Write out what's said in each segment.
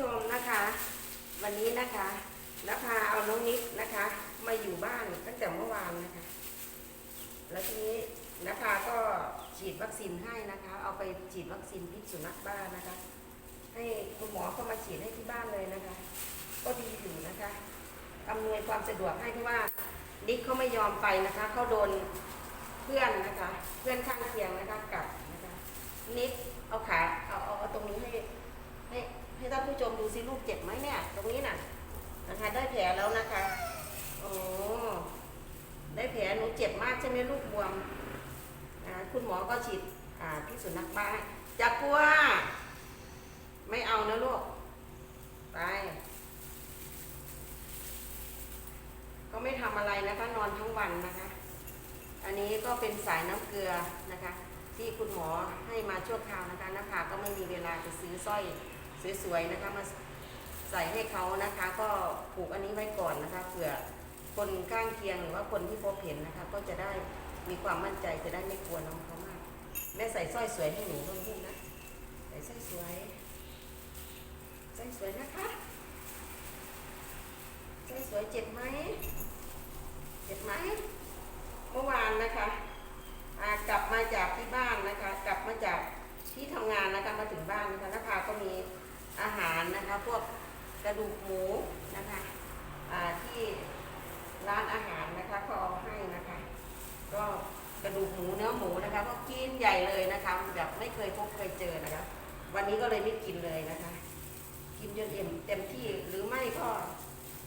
ชมนะคะ วันนี้นะคะนภาเอาน้องนิกนะคะ มาอยู่บ้านตั้งแต่เมื่อวานนะคะ แล้วทีนี้นภาก็ฉีดวัคซีนให้นะคะ เอาไปฉีดวัคซีนพิษสุนัขบ้านนะคะ ให้คุณหมอเข้ามาฉีดให้ที่บ้านเลยนะคะ ก็ดีอยู่นะคะอำนวยความสะดวกให้เพราะว่านิกเขาไม่ยอมไปนะคะเขาโดนเพื่อนนะคะ เพื่อนข้างเคียงนะคะกัดนะคะนิกเอาขาเอาเอาเอาตรงนี้ให้ ท่านผู้ชมดูสิลูกเจ็บไหมเนี่ย ตรงนี้น่ะนะคะ ได้แผลแล้วนะคะโอ้ได้แผลหนูเจ็บมากใช่ไหมลูกบวมนะคุณหมอก็ฉีดอ่าพิษสุนัขบ้าให้จับกลัว ไม่เอานะลูกไปก็ไม่ทำอะไรนะคะนอนทั้งวันนะคะ อันนี้ก็เป็นสายน้ำเกลือนะคะ ที่คุณหมอให้มาชั่วคราวนะคะนภาก็ไม่มีเวลาไปซื้อสร้อย สวยๆนะคะมาใส่ให้เขานะคะ ก็ผูกอันนี้ไว้ก่อนนะคะเผื่อคนข้างเคียงหรือว่าคนที่พบเห็นนะคะ ก็จะได้มีความมั่นใจจะได้ไม่กลัวน้องเขามาก แม่ใส่สร้อยสวยให้หนูเพิ่มๆนะใส่สร้อยสวยสร้อยสวยนะคะสร้อยสวยเจ็บไหมเจ็บไหมเมื่อวานนะคะอากลับมาจากที่บ้านนะคะ กลับมาจากที่ทำงานนะคะมาถึงบ้านนะคะนภาก็มี อาหารนะคะพวกกระดูกหมูนะคะที่ร้านอาหารนะคะเขาเอาให้นะคะ ก็กระดูกหมูเนื้อหมูนะคะก็กินใหญ่เลยนะคะแบบไม่เคยพบเคยเจอนะคะ วันนี้ก็เลยไม่กินเลยนะคะ กินจนเต็มเต็มที่หรือไม่ก็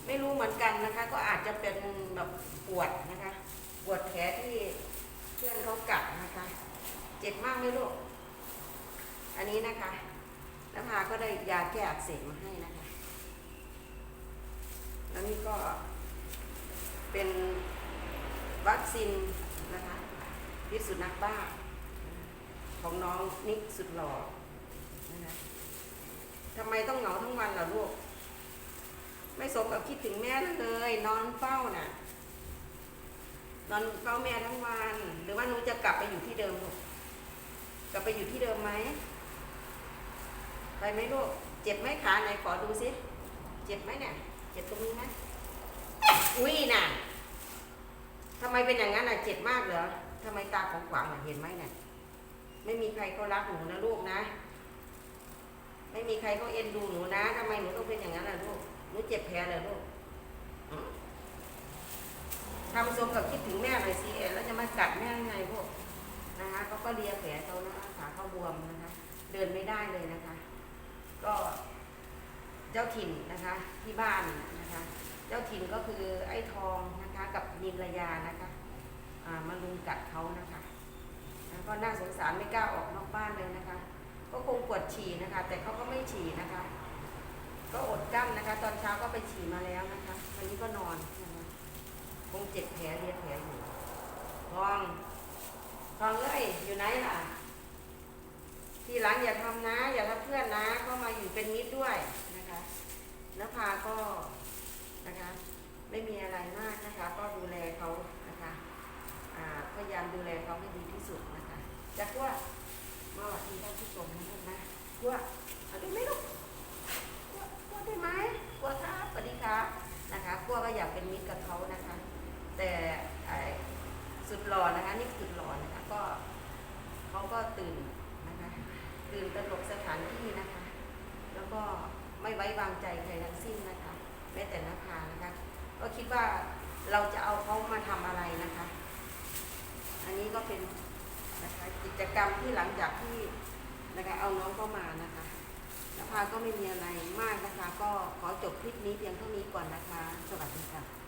ไม่รู้เหมือนกันนะคะ ก็อาจจะเป็นแบบปวดนะคะ ปวดแผลที่เพื่อนเขากัดนะคะ เจ็บมากไหมลูกอันนี้นะคะาก็ได้ยาแก้อักเสบมาให้นะคะ แล้วนี่ก็เป็นวัคซีนนะคะพิษสุนัขบ้า ของน้องนิกสุดหล่อนะคะทำไมต้องเหงาทั้งวันล่ะลูก ไม่สมกับคิดถึงแม่เลย นอนเฝ้าน่ะ นอนเฝ้าแม่ทั้งวัน หรือว่าหนูจะกลับไปอยู่ที่เดิมลูกกลับไปอยู่ที่เดิมไหม ไปไหมลูก เจ็บไหมขาไหนขอดูสิ เจ็บไหมเนี่ย เจ็บตรงนี้ไหมอุ้ยน่ะทำไมเป็นอย่างนั้นน่ะ เจ็บมากเหรอทำไมตาของขวางเห็นไหมเนี่ย ไม่มีใครเขารักหนูนะลูกนะ ไม่มีใครเขาเอ็นดูหนูนะทำไมหนูต้องเป็นอย่างนั้นล่ะลูก หนูเจ็บแผลเหรอลูกทำทรงกับคิดถึงแม่หน่อยสิเอ็แล้วจะมากัดแม่ยังไงพวกนะคะเขาก็เลียแผลเขานะคะขาเขาบวมนะคะ เดินไม่ได้เลยนะคะ เจ้าถิ่นนะคะที่บ้านนะคะ เจ้าถิ่นก็คือไอ้ทองนะคะกับนินระยานะคะมาลุมกัดเขานะคะแล้วก็น่าสงสารไม่กล้าออกนอกบ้านเลยนะคะ ก็คงปวดฉี่นะคะ แต่เขาก็ไม่ฉี่นะคะ ก็อดกั้นนะคะ ตอนเช้าก็ไปฉี่มาแล้วนะคะวันนี้ก็นอนนะคะคงเจ็บแผลเรียบแผลอยู่ทองทองเอ้ยอยู่ไหนล่ะ ทีหลังอย่าทำนะ อย่าทำเพื่อนนะเข้ามาอยู่เป็นมิตรด้วยนะคะนภาก็นะคะ ไม่มีอะไรมากนะคะ ก็ดูแลเขานะคะอ่าพยายาม ดูแลเขาให้ดีที่สุดนะคะจะกลัวมาสวัสดีท่านผู้ชมนะลูกนะกลัวเอาได้ไหมลูกกลัวกลัวได้ไหมกลัวครับสวัสดีครับนะคะกลัวก็อยากเป็นมิตรกับเขานะคะ แต่สุดหล่อนะคะ นี่สุดหล่อนะคะก็เขาก็ตื่นนะคะตื่นตระหนกสถานที่นะคะ แล้วก็ไม่ไว้วางใจใครทั้งสิ้นนะคะแม้แต่นภานะคะ ก็คิดว่าเราจะเอาเขามาทำอะไรนะคะ อันนี้ก็เป็นนะคะกิจกรรมที่หลังจากที่นะคะเอาน้องเข้ามานะคะนภาก็ไม่มีอะไรมากนะคะ ก็ขอจบคลิปนี้เพียงเท่านี้ก่อนนะคะ สวัสดีค่ะ